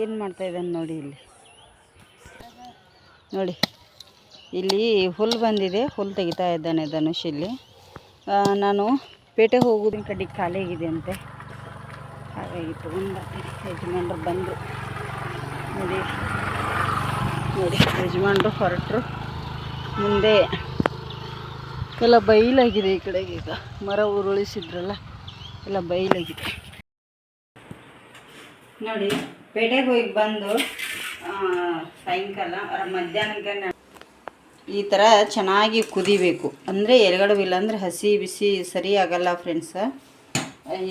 ಏನು ಮಾಡ್ತಾ ಇದ್ದಾನೆ ನೋಡಿ ಇಲ್ಲಿ. ನೋಡಿ, ಇಲ್ಲಿ ಹುಲ್ಲು ಬಂದಿದೆ, ಹುಲ್ಲು ತೆಗಿತಾ ಇದ್ದಾನೆ ಧನುಷ್ ಇಲ್ಲಿ. ನಾನು ಪೇಟೆ ಹೋಗೋದಿನ ಕಡೆ ಖಾಲಿಯಾಗಿದೆ ಅಂತೆ. ಹಾಗಾಗಿ ತೊಗೊಂಡು ಯಜಮಾನ್ರು ಬಂದರು. ನೋಡಿ ನೋಡಿ, ಯಜಮಾನ್ರು ಹೊರಟರು. ಮುಂದೆ ಎಲ್ಲ ಬೈಲಾಗಿದೆ ಈ ಕಡೆಗೆ ಈಗ. ಮರ ಉರುಳಿಸಿದ್ರಲ್ಲ, ಎಲ್ಲ ಬೈಲಾಗಿದೆ. ನೋಡಿ ಪೇಟೆಗೆ ಹೋಗಿ ಬಂದು ಸಾಯಂಕಾಲ ಅರ ಮಧ್ಯಾಹ್ನಕ್ಕೆ ಈ ಥರ ಚೆನ್ನಾಗಿ ಕುದಿಬೇಕು. ಅಂದರೆ ಎರಗಡೆ ಇಲ್ಲ ಅಂದರೆ ಹಸಿ ಬಿಸಿ ಸರಿ ಆಗಲ್ಲ ಫ್ರೆಂಡ್ಸ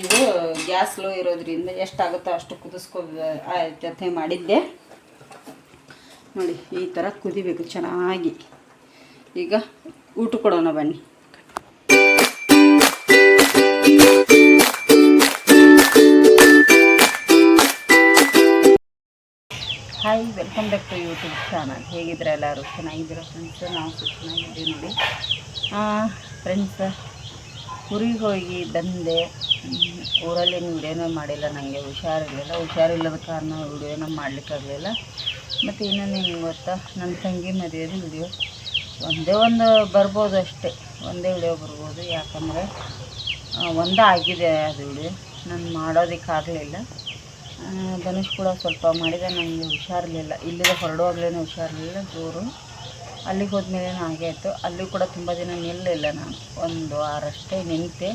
ಇದು ಗ್ಯಾಸ್ ಲೋ ಇರೋದ್ರಿಂದ ಎಷ್ಟಾಗುತ್ತೋ ಅಷ್ಟು ಕುದಿಸ್ಕೊ ಜೊತೆ ಮಾಡಿದ್ದೆ. ನೋಡಿ, ಈ ಥರ ಕುದಿಬೇಕು ಚೆನ್ನಾಗಿ. ಈಗ ಊಟ ಕೊಡೋಣ ಬನ್ನಿ. Hi welcome back to YouTube channel ಹೇಗಿದ್ರೆ ಎಲ್ಲರೂ? ಚೆನ್ನಾಗಿದ್ದೀರಾ ಫ್ರೆಂಡ್ಸ್ ನಾವು ಚೆನ್ನಾಗಿದ್ದೀವಿ ನೋಡಿ. ಫ್ರೆಂಡ್ಸ್ ಊರಿಗೆ ಹೋಗಿ ಬಂದೆ. ಊರಲ್ಲಿ ಊರಲ್ಲಿ ವಿಡಿಯೋನೇ ಮಾಡಿಲ್ಲ ನನಗೆ ಹುಷಾರಿರಲಿಲ್ಲ. ಹುಷಾರಿಲ್ಲದ ಕಾರಣ ವಿಡಿಯೋನ ಮಾಡಲಿಕ್ಕಾಗಲಿಲ್ಲ ಮತ್ತು ಇನ್ನೊಂದು ಇನ್ನೊಂದೇನು ಗೊತ್ತಾ ನನ್ನ ತಂಗಿ ಮದುವೆಯಲ್ಲಿ ವಿಡಿಯೋ ಒಂದೇ ಒಂದು ಬರ್ಬೋದು ಅಷ್ಟೇ. ಒಂದೇ ವಿಡಿಯೋ ಬರ್ಬೋದು. ಯಾಕಂದರೆ ಒಂದೇ ಆಗಿದೆ ಅದು ವಿಡಿಯೋ ನಾನು ಮಾಡೋದಕ್ಕಾಗಲಿಲ್ಲ. ಧನುಷ್ ಕೂಡ ಸ್ವಲ್ಪ ಮಾಡಿದೆ ನನಗೆ ಹುಷಾರಿರಲಿಲ್ಲ ಇಲ್ಲಿಂದ ಹೊರಡುವಾಗಲೇ ಹುಷಾರಿರಲಿಲ್ಲ ಜೋರು. ಅಲ್ಲಿಗೆ ಹೋದ್ಮೇಲೆ ಹಾಗೆ ಆಯಿತು. ಅಲ್ಲಿ ಕೂಡ ತುಂಬ ದಿನ ನಿಲ್ಲಲಿಲ್ಲ ನಾನು. ಒಂದು ವಾರಷ್ಟೇ ನಿಂತೆ.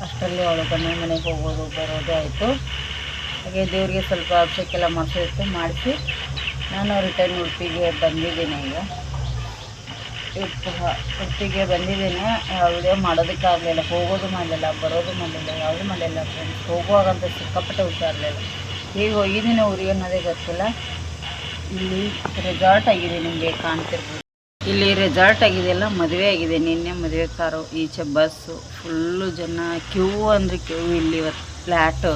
ಅಷ್ಟರಲ್ಲಿ ಅವಳು ಗಂಡ ಮನೆಗೆ ಹೋಗೋದು, ಬರೋದೇ ಆಯಿತು. ಹಾಗೆ ದೇವರಿಗೆ ಸ್ವಲ್ಪ ಅಭಿಷೇಕೆಲ್ಲ ಮಾಡಿಸಿತ್ತು ಮಾಡಿಸಿ ನಾನು ರಿಟರ್ನ್ ಉಡುಪಿಗೆ ಬಂದಿದ್ದೀನಿ ಈಗ. ಉಡುಪಿ- ಉಡುಪಿಗೆ ಬಂದಿದ್ದೇನೆ. ಯಾವುದೇ ಮಾಡೋದಕ್ಕಾಗಲಿಲ್ಲ. ಹೋಗೋದು ಮಾಡಲಿಲ್ಲ, ಬರೋದು ಮಾಡಲಿಲ್ಲ, ಯಾವುದೂ ಮಾಡಲಿಲ್ಲ. ಫ್ರೆಂಡ್ಸ್ ಹೋಗುವಾಗಂತೂ ಸಿಕ್ಕಾಪಟ್ಟೆ ಹುಷಾರಿರಲಿಲ್ಲ ಈಗ ಹೋಗಿದ್ದೀನಿ ಊರಿಗೆ ಅನ್ನೋದೇ ಗೊತ್ತಿಲ್ಲ. ಇಲ್ಲಿ ರೆಸಾರ್ಟ್ ಆಗಿದೆ ನಿಮಗೆ ಕಾಣ್ತಿರ್ಬೋದು. ಇಲ್ಲಿ ರೆಸಾರ್ಟ್ ಆಗಿದೆಯಲ್ಲ ಮದುವೆ ಆಗಿದೆ. ನಿನ್ನೆ ಮದುವೆ ಕಾರು, ಈಚೆ ಬಸ್ಸು ಫುಲ್ಲು ಜನ ಕ್ಯೂ ಅಂದರೆ ಕ್ಯೂ ಇಲ್ಲಿ ಫ್ಲ್ಯಾಟ್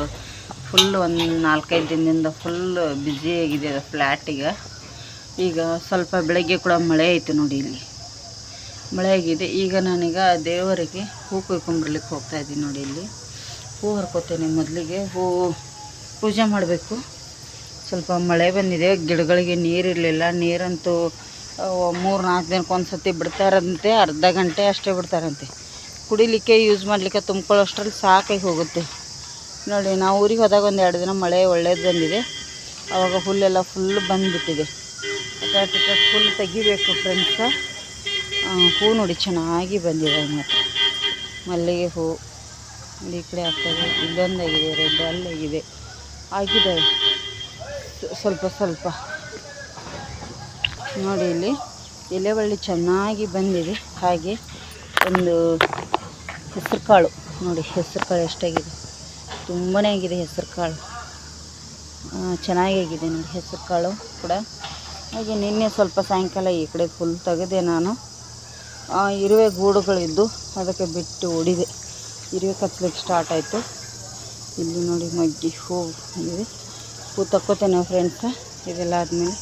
ಫುಲ್ ಒಂದು ನಾಲ್ಕೈದು ದಿನದಿಂದ ಫುಲ್ ಬ್ಯುಸಿ ಆಗಿದೆ ಅದು ಫ್ಲ್ಯಾಟ್ ಈಗ. ಈಗ ಸ್ವಲ್ಪ ಬೆಳಗ್ಗೆ ಕೂಡ ಮಳೆ ಐತೆ ನೋಡಿ ಇಲ್ಲಿ. ಮಳೆ ಆಗಿದೆ. ಈಗ ನಾನೀಗ ದೇವರಿಗೆ ಹೂ ಕುಯ್ಕೊಂಬರ್ಲಿಕ್ಕೆ ಹೋಗ್ತಾ ಇದ್ದೀನಿ ನೋಡಿ ಇಲ್ಲಿ. ಹೂ ಹರ್ಕೋತೇನೆ ಮೊದಲಿಗೆ. ಹೂ ಪೂಜೆ ಮಾಡಬೇಕು. ಸ್ವಲ್ಪ ಮಳೆ ಬಂದಿದೆ, ಗಿಡಗಳಿಗೆ ನೀರಿರಲಿಲ್ಲ ನೀರಂತೂ ಮೂರು ನಾಲ್ಕು ದಿನಕ್ಕೆ ಒಂದು ಸತಿ ಬಿಡ್ತಾರಂತೆ, ಅರ್ಧ ಗಂಟೆ ಅಷ್ಟೇ ಬಿಡ್ತಾರಂತೆ. ಕುಡಿಲಿಕ್ಕೆ ಯೂಸ್ ಮಾಡಲಿಕ್ಕೆ ತುಂಬ್ಕೊಳ್ಳೋಷ್ಟ್ರಲ್ಲಿ ಸಾಕಾಗಿ ಹೋಗುತ್ತೆ. ನೋಡಿ, ನಾವು ಊರಿಗೆ ಹೋದಾಗ ಒಂದು ಎರಡು ದಿನ ಮಳೆ ಒಳ್ಳೇದು ಬಂದಿದೆ. ಆವಾಗ ಹುಲ್ಲೆಲ್ಲ ಫುಲ್ ಬಂದುಬಿಟ್ಟಿದೆ. ಫುಲ್ ತೆಗಿಬೇಕು ಫ್ರೆಂಡ್ಸ ಹೂ ನೋಡಿ, ಚೆನ್ನಾಗಿ ಬಂದಿದೆ ಮತ್ತು ಮಲ್ಲಿಗೆ ಹೂ, ಈ ಕಡೆ ಆಗ್ತದೆ ಇದೊಂದಾಗಿದೆ ರೆಡ್ ಅಲ್ಲಾಗಿದೆ ಆಗಿದ್ದಾವೆ ಸ್- ಸ್ವಲ್ಪ ಸ್ವಲ್ಪ. ನೋಡಿ ಇಲ್ಲಿ ಎಲೆ ಬಳ್ಳಿ ಚೆನ್ನಾಗಿ ಬಂದಿದೆ. ಹಾಗೆ ಒಂದು ಹೆಸರು ಕಾಳು ನೋಡಿ ಹೆಸರು ಕಾಳು ಎಷ್ಟಾಗಿದೆ. ತುಂಬಾ ಆಗಿದೆ ಹೆಸರು ಕಾಳು ಆ, ಚೆನ್ನಾಗಿ ಆಗಿದೆ ನೋಡಿ ಹೆಸರು ಕಾಳು ಕೂಡ. ಹಾಗೆ ನಿನ್ನೆ ಸ್ವಲ್ಪ ಸಾಯಂಕಾಲ ಈ ಕಡೆ ಫುಲ್ ತೆಗೆದೆ ನಾನು. ಇರುವೆ ಗೂಡುಗಳಿದ್ದು ಅದಕ್ಕೆ ಬಿಟ್ಟು ಹೊಡಿದೆ ಇರುವೆ ಕಚ್ಚಲಿಕ್ಕೆ ಸ್ಟಾರ್ಟ್ ಆಯಿತು. ಇಲ್ಲಿ ನೋಡಿ ಮಗ್ಗಿ ಹೂ ಇದೆ ಹೂ ತಕ್ಕೋತೇನೆ ಫ್ರೆಂಡ್ಸ ಇದೆಲ್ಲ ಆದಮೇಲೆ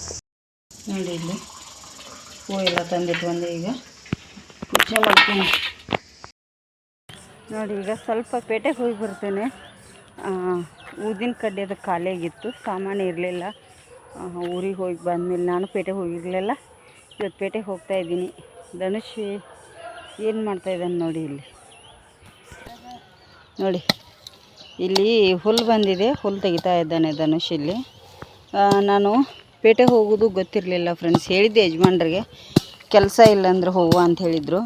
ನೋಡಿ ಇಲ್ಲಿ ಹೂ ಎಲ್ಲ ತಂದಿಟ್ಟು ಬಂದೆ ಈಗ. ಪೂಜೆ ಮಾಡ್ತೀನಿ. ನೋಡಿ ಈಗ ಸ್ವಲ್ಪ ಪೇಟೆಗೆ ಹೋಗಿ ಬರ್ತೇನೆ. ಊದಿನ ಕಡ್ಡಿಯದು ಖಾಲಿ ಆಗಿತ್ತು. ಸಾಮಾನು ಇರಲಿಲ್ಲ. ಊರಿಗೆ ಹೋಗಿ ಬಂದಮೇಲೆ ನಾನು ಪೇಟೆಗೆ ಹೋಗಿರಲಿಲ್ಲ. ಇವತ್ತು ಪೇಟೆಗೆ ಹೋಗ್ತಾ ಇದ್ದೀನಿ. ಧನುಷ್ ಏನು ಮಾಡ್ತಾ ಇದ್ದಾನೆ ನೋಡಿ ಇಲ್ಲಿ. ನೋಡಿ. ಇಲ್ಲಿ ಹುಲ್ಲು ಬಂದಿದೆ ಹುಲ್ಲು ತೆಗಿತಾ ಇದ್ದಾನೆ ಧನುಷ್ ಇಲ್ಲಿ. ನಾನು ಪೇಟೆಗೆ ಹೋಗೋದು ಗೊತ್ತಿರಲಿಲ್ಲ ಫ್ರೆಂಡ್ಸ್ ಹೇಳಿದ್ದೆ ಯಜಮಾನ್ರಿಗೆ, ಕೆಲಸ ಇಲ್ಲ ಅಂದ್ರೆ ಹೋಗುವ ಅಂತ ಹೇಳಿದರು.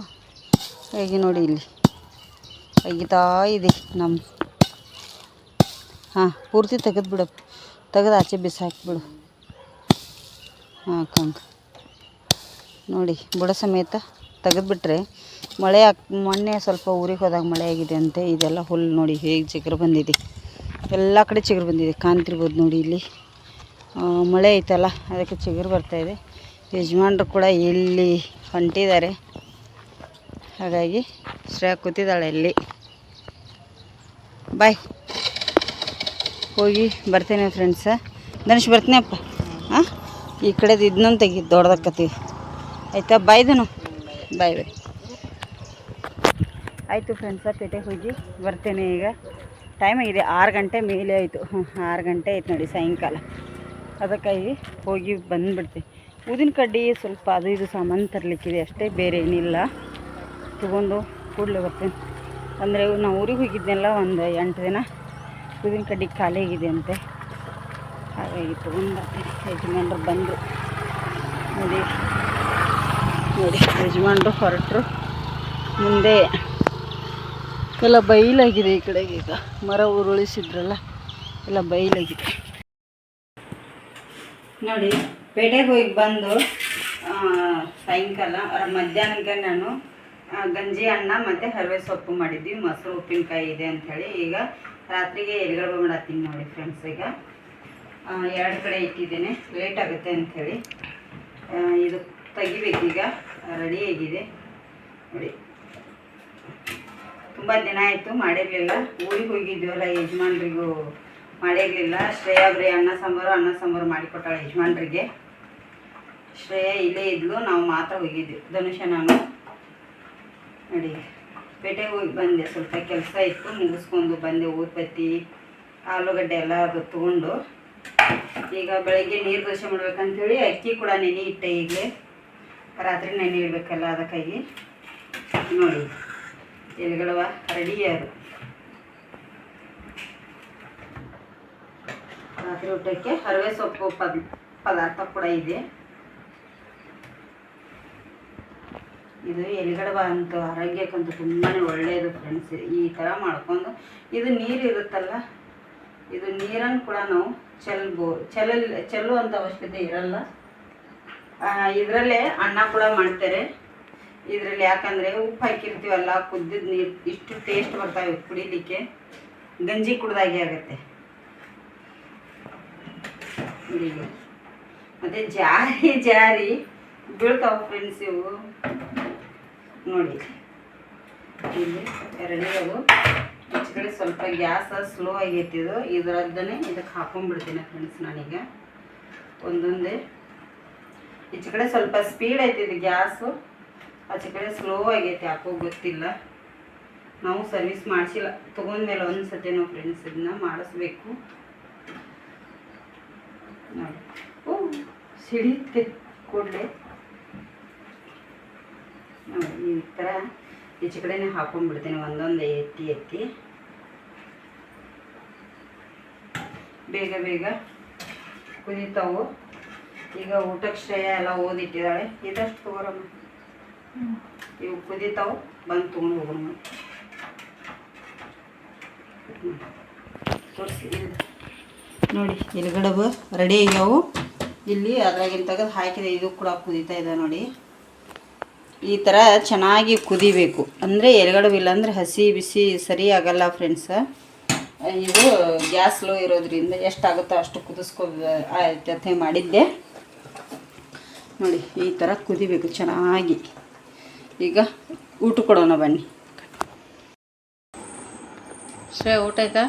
ಹೇಗೆ ನೋಡಿ ಇಲ್ಲಿ, ತೆಗಿತಾ ಇದೆ ನಮ್ಮ ಹಾಂ, ಪೂರ್ತಿ ತೆಗೆದು ಬಿಡು, ತೆಗೆದು ಆಚೆ ಬಿಸಾಕಿಬಿಡು ಹಾಂ ಕಂಗ್ ನೋಡಿ, ಬುಡ ಸಮೇತ ತೆಗೆದುಬಿಟ್ರೆ ಮಳೆ ಆಗ್, ಮೊನ್ನೆ ಸ್ವಲ್ಪ ಊರಿಗೆ ಹೋದಾಗ ಮಳೆ ಆಗಿದೆ ಅಂತೆ. ಇದೆಲ್ಲ ಹುಲ್ಲು ನೋಡಿ ಹೇಗೆ ಚಿಗುರು ಬಂದಿದೆ. ಎಲ್ಲ ಕಡೆ ಚಿಗುರು ಬಂದಿದೆ. ಕಾಣ್ತಿರ್ಬೋದು ನೋಡಿ ಇಲ್ಲಿ. ಮಳೆ ಐತಲ್ಲ, ಅದಕ್ಕೆ ಚಿಗುರು ಬರ್ತಾಯಿದೆ ಯಜಮಾನ್ರು ಕೂಡ ಇಲ್ಲಿ ಹೊಂಟಿದ್ದಾರೆ. ಹಾಗಾಗಿ ಶ್ರೇಯ ಕೂತಿದ್ದಾಳೆ ಇಲ್ಲಿ. ಬಾಯ್. ಹೋಗಿ ಬರ್ತೇನೆ ಫ್ರೆಂಡ್ಸ ಧನುಷ್ ಬರ್ತೀನಪ್ಪ ಹಾಂ ಈ ಕಡೆದು ಇದನ್ನೊಂದು ತೆಗಿ ದೊಡ್ಡದಕ್ಕತ್ತೀವಿ ಆಯಿತಾ ಬಾಯ್ದನು ಬಾಯ್ ಬಾಯ್. ಆಯಿತು ಫ್ರೆಂಡ್ಸ ಪೇಟೆಗೆ ಹೋಗಿ ಬರ್ತೇನೆ ಈಗ. ಟೈಮ್ ಆಗಿದೆ, ಆರು ಗಂಟೆ ಮೇಲೆ ಆಯಿತು. ಆರು ಗಂಟೆ ಆಯ್ತು ನೋಡಿ ಸಾಯಂಕಾಲ. ಅದಕ್ಕಾಗಿ ಹೋಗಿ ಬಂದುಬಿಡ್ತೀನಿ ಊದಿನ ಕಡ್ಡಿ ಸ್ವಲ್ಪ ಅದು ಇದು ಸಾಮಾನು ತರಲಿಕ್ಕಿದೆ, ಅಷ್ಟೇ ಬೇರೆ ಏನಿಲ್ಲ. ತೊಗೊಂಡು ಕೂಡಲೇ ಬರ್ತೇನೆ. ಅಂದರೆ ನಾವು ಊರಿಗೆ ಹೋಗಿದ್ದೆಲ್ಲ ಒಂದು ಎಂಟು ದಿನ ಊದಿನ ಕಡ್ಡಿ ಖಾಲಿ ಆಗಿದೆ ಅಂತೆ ಹಾಗಾಗಿ ತೊಗೊಂಡು ಬರ್ತೀನಿ. ಯಜಮಾನ್ರು ಬಂದರು. ನೋಡಿ ನೋಡಿ, ಯಜಮಾನ್ರು ಹೊರಟರು. ಮುಂದೆ ಎಲ್ಲ ಬೈಲಾಗಿದೆ ಈ ಕಡೆಗೆ ಈಗ. ಮರ ಉರುಳಿಸಿದ್ರಲ್ಲ, ಎಲ್ಲ ಬೈಲಾಗಿದೆ. ನೋಡಿ, ಪೇಟೆಗೆ ಹೋಗಿ ಬಂದು ಸಾಯಂಕಾಲ ಮಧ್ಯಾಹ್ನಕ್ಕೆ ನಾನು ಗಂಜಿ ಅನ್ನ ಮತ್ತು ಹರಿವೆ ಸೊಪ್ಪು ಮಾಡಿದ್ವಿ. ಮೊಸರು, ಉಪ್ಪಿನಕಾಯಿ ಇದೆ ಅಂಥೇಳಿ ಈಗ ರಾತ್ರಿಗೆ ಎಲ್ಗಡೆ ಮಾಡತ್ತೀನಿ ನೋಡಿ ಫ್ರೆಂಡ್ಸ್ ಈಗ. ಎರಡು ಕಡೆ ಇಟ್ಟಿದ್ದೇನೆ. ಲೇಟ್ ಆಗುತ್ತೆ ಅಂಥೇಳಿ ಇದು ತೆಗಿಬೇಕೀಗ. ರೆಡಿಯಾಗಿದೆ ನೋಡಿ. ತುಂಬ ದಿನ ಆಯಿತು, ಮಾಡಿರಲಿಲ್ಲ. ಊರಿಗೆ ಹೋಗಿದ್ವಲ್ಲ ಯಜಮಾನ್ರಿಗೂ ಮಾಡಿರಲಿಲ್ಲ. ಶ್ರೇಯಾ ಬರೀ ಅನ್ನ ಸಾಂಬಾರು ಅನ್ನ ಸಾಂಬಾರು ಮಾಡಿಕೊಟ್ಟಾಳೆ ಯಜಮಾನ್ರಿಗೆ. ಶ್ರೇಯಾ ಇಲ್ಲೇ ಇದ್ಲು, ನಾವು ಮಾತ್ರ ಹೋಗಿದ್ವಿ. ಧನುಷ ನಾನು. ನೋಡಿ. ಪೇಟೆಗೆ ಹೋಗಿ ಬಂದೆ. ಸ್ವಲ್ಪ ಕೆಲಸ ಇತ್ತು, ಮುಗಿಸ್ಕೊಂಡು ಬಂದೆ. ಊದ್ಬತ್ತಿ ಆಲೂಗಡ್ಡೆ ಎಲ್ಲ ಅದು ತೊಗೊಂಡು. ಈಗ ಬೆಳಗ್ಗೆ ನೀರು ದೋಸೆ ಮಾಡ್ಬೇಕಂತೇಳಿ, ಅಕ್ಕಿ ಕೂಡ ನೆನೆ ಇಟ್ಟೆ ಈಗಲೇ. ರಾತ್ರಿ ನೆನೆ ಇಡಬೇಕಲ್ಲ ಅದಕ್ಕಾಗಿ. ನೋಡಿ. ರೆಡಿ ಅದು ರಾತ್ರಿ ಊಟಕ್ಕೆ ಹರವೆ ಸೊಪ್ಪು ಪದ, ಪದಾರ್ಥ ಕೂಡ ಇದೆ. ಇದು ಎಲೆಗಡವ ಅಂತ ಆರೋಗ್ಯಕ್ಕಂತೂ ತುಂಬಾ ಒಳ್ಳೆಯದು ಫ್ರೆಂಡ್ಸ್ ಈ ಥರ ಮಾಡ್ಕೊಂಡು ಇದು ನೀರು ಇರುತ್ತಲ್ಲ, ಇದು ನೀರನ್ನು ಕೂಡ ನಾವು ಚೆಲ್ಬೋ ಚೆಲ್ಲಲ್ ಚೆಲ್ಲುವಂಥ ಅವಶ್ಯಕತೆ ಇರಲ್ಲ. ಇದರಲ್ಲೇ ಅನ್ನ ಕೂಡ ಮಾಡ್ತಾರೆ. ಇದರಲ್ಲಿ ಯಾಕಂದರೆ ಉಪ್ಪು ಹಾಕಿರ್ತೀವಲ್ಲ, ಕುದ್ದಿದ ನೀರು ಇಷ್ಟು ಟೇಸ್ಟ್ ಬರ್ತಾವೆ ಕುಡಿಲಿಕ್ಕೆ. ಗಂಜಿ ಕುಡ್ದಾಗೆ ಆಗುತ್ತೆ. ಮತ್ತು ಜಾರಿ ಜಾರಿ ಬೀಳ್ತಾವೆ ಫ್ರೆಂಡ್ಸ್ ಇವು. ನೋಡಿ. ಇಲ್ಲಿ ರೆಡಿ ಅವು ಈಚೆ ಕಡೆ ಸ್ವಲ್ಪ ಗ್ಯಾಸ್ ಸ್ಲೋ ಆಗೈತಿ ಇದು. ಇದರದ್ದನೇ ಇದಕ್ಕೆ ಹಾಕೊಂಡ್ಬಿಡ್ತೀನಿ ಫ್ರೆಂಡ್ಸ್ ನಾನೀಗ. ಒಂದೊಂದೇ. ಈಚೆ ಕಡೆ ಸ್ವಲ್ಪ ಸ್ಪೀಡ್ ಐತಿ ಇದು ಗ್ಯಾಸು. ಆಚೆ ಕಡೆ ಸ್ಲೋ ಆಗೈತೆ, ಯಾಕೋ ಗೊತ್ತಿಲ್ಲ. ನಾವು ಸರ್ವಿಸ್ ಮಾಡಿಸಿಲ್ಲ. ತೊಗೊಂಡ್ಮೇಲೆ ಒಂದು ಸತಿ ನಾವು ಫ್ರೆಂಡ್ಸ್ ಇದನ್ನ ಮಾಡಿಸ್ಬೇಕು. ನೋಡಿ. ಓ, ಸಿಡಿಯುತ್ತೆ ಕೂಡಲೇ. ಈ ಥರ ಈಚೆ ಕಡೆನೇ ಹಾಕೊಂಡ್ಬಿಡ್ತೀನಿ, ಒಂದೊಂದು ಎತ್ತಿ ಎತ್ತಿ. ಬೇಗ ಬೇಗ ಕುದೀತಾವು. ಈಗ ಊಟಕ್ಕೆ ಶ್ರೇಯ ಎಲ್ಲ ಓದಿಟ್ಟಿದ್ದಾಳೆ. ಇದಷ್ಟು ತಗೋರಮ್ಮ. ಇವು ಕುದೀತಾವು, ಬಂದು ತೊಗೊಂಡು ಹೋಗೋಣ ನೋಡಿ ಎಲ್ಗಡಬು ರೆಡಿ ಆಗ್ಯಾವು. ಇಲ್ಲಿ ಅದ್ರಾಗಿನ ತೆಗೆದು ಹಾಕಿದೆ, ಇದು ಕೂಡ ಕುದೀತಾ ಇದೆ ನೋಡಿ. ಈ ಥರ ಚೆನ್ನಾಗಿ ಕುದಿಬೇಕು. ಅಂದರೆ ಎಲ್ಗಡಬು ಇಲ್ಲಾಂದರೆ ಹಸಿ ಬಿಸಿ ಸರಿ ಆಗಲ್ಲ ಫ್ರೆಂಡ್ಸ ಇದು ಗ್ಯಾಸ್ ಲೋ ಇರೋದ್ರಿಂದ ಎಷ್ಟಾಗುತ್ತೋ ಅಷ್ಟು ಕುದಿಸ್ಕೋ ಜೊತೆ ಮಾಡಿದ್ದೆ. ನೋಡಿ, ಈ ಥರ ಕುದಿಬೇಕು ಚೆನ್ನಾಗಿ. ಈಗ ಊಟ ಕೊಡೋಣ ಬನ್ನಿ. ಶ್ರೇ ಊಟ ಆಯ್ತಾ?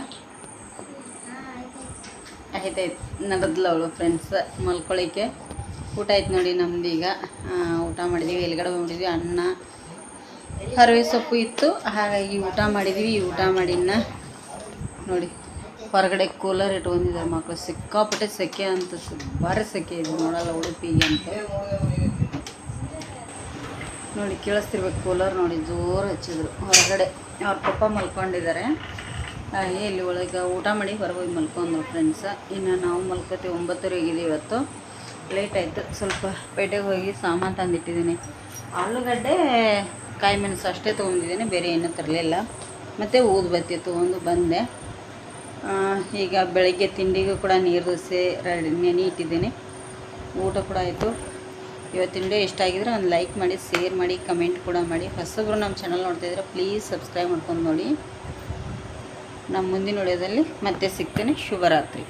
ಆಯ್ತಾಯ್ತು. ನಡೆದ್ಲ ಅವಳು ಫ್ರೆಂಡ್ಸ್ ಮಲ್ಕೊಳ್ಳಿಕ್ಕೆ ಊಟ ಆಯ್ತು ನೋಡಿ ನಮ್ದು ಈಗ. ಊಟ ಮಾಡಿದ್ವಿ, ಎಲ್ಗಡೆ ಮಾಡಿದ್ವಿ ಅನ್ನ, ಹರವೆ ಸೊಪ್ಪು ಇತ್ತು. ಹಾಗಾಗಿ ಊಟ ಮಾಡಿದ್ವಿ. ಊಟ ಮಾಡಿನ ನೋಡಿ, ಹೊರಗಡೆ ಕೂಲರ್ ಇಟ್ಕೊಂಡಿದ್ದಾರೆ ಮಕ್ಕಳು ಸಿಕ್ಕಾಪಟ್ಟೆ ಸೆಕೆ ಅಂತ, ಭಾರಿ ಸೆಕೆ ಇದೆ. ನೋಡಲ್ಲ ಉಡುಪಿಗೆ ಅಂತ. ನೋಡಿ, ಕೇಳಿಸ್ತಿರ್ಬೇಕು. ಕೂಲರ್ ನೋಡಿ, ಜೋರು ಹಚ್ಚಿದ್ರು. ಹೊರಗಡೆ ಅವ್ರ ಪಪ್ಪ ಮಲ್ಕೊಂಡಿದ್ದಾರೆ. ಇಲ್ಲಿ ಒಳಗೆ ಊಟ ಮಾಡಿ ಹೊರಗೆ ಹೋಗಿ ಮಲ್ಕೊಂಡ್ರು ಫ್ರೆಂಡ್ಸ ಇನ್ನು ನಾವು ಮಲ್ಕೋತೀವಿ, ಒಂಬತ್ತುವರೆಗಿದೆ ಇವತ್ತು. ಲೇಟ್ ಆಯಿತು. ಸ್ವಲ್ಪ ಪೇಟೆಗೆ ಹೋಗಿ ಸಾಮಾನು ತಂದಿಟ್ಟಿದ್ದೀನಿ. ಆಲೂಗಡ್ಡೆ, ಕಾಯಿ ಮೆಣಸು ಅಷ್ಟೇ ತೊಗೊಂಡಿದ್ದೀನಿ, ಬೇರೆ ಏನೂ ತರಲಿಲ್ಲ. ಮತ್ತು ಊದುಬತ್ತಿ ತೊಗೊಂಡು ಬಂದೆ. ಈಗ ಬೆಳಗ್ಗೆ ತಿಂಡಿಗೂ ಕೂಡ ನೀರು ದೋಸೆ, ರೆಡಿ ನೆನೆ ಇಟ್ಟಿದ್ದೀನಿ. ಊಟ ಕೂಡ ಆಯಿತು. ಇವತ್ತಿನ ವಿಡಿಯೋ ಇಷ್ಟ ಆಗಿದ್ರೆ ಒಂದು ಲೈಕ್ ಮಾಡಿ ಶೇರ್ ಮಾಡಿ ಕಮೆಂಟ್ ಕೂಡ ಮಾಡಿ. ಹೊಸಬ್ರು ನಮ್ಮ ಚಾನಲ್ ನೋಡ್ತಾಯಿದ್ರೆ ಪ್ಲೀಸ್ ಸಬ್ಸ್ಕ್ರೈಬ್ ಮಾಡ್ಕೊಂಡು ನೋಡಿ. ನಮ್ಮ ಮುಂದಿನ ವಿಡಿಯೋದಲ್ಲಿ ಮತ್ತೆ ಸಿಗ್ತೇನೆ. ಶುಭರಾತ್ರಿ.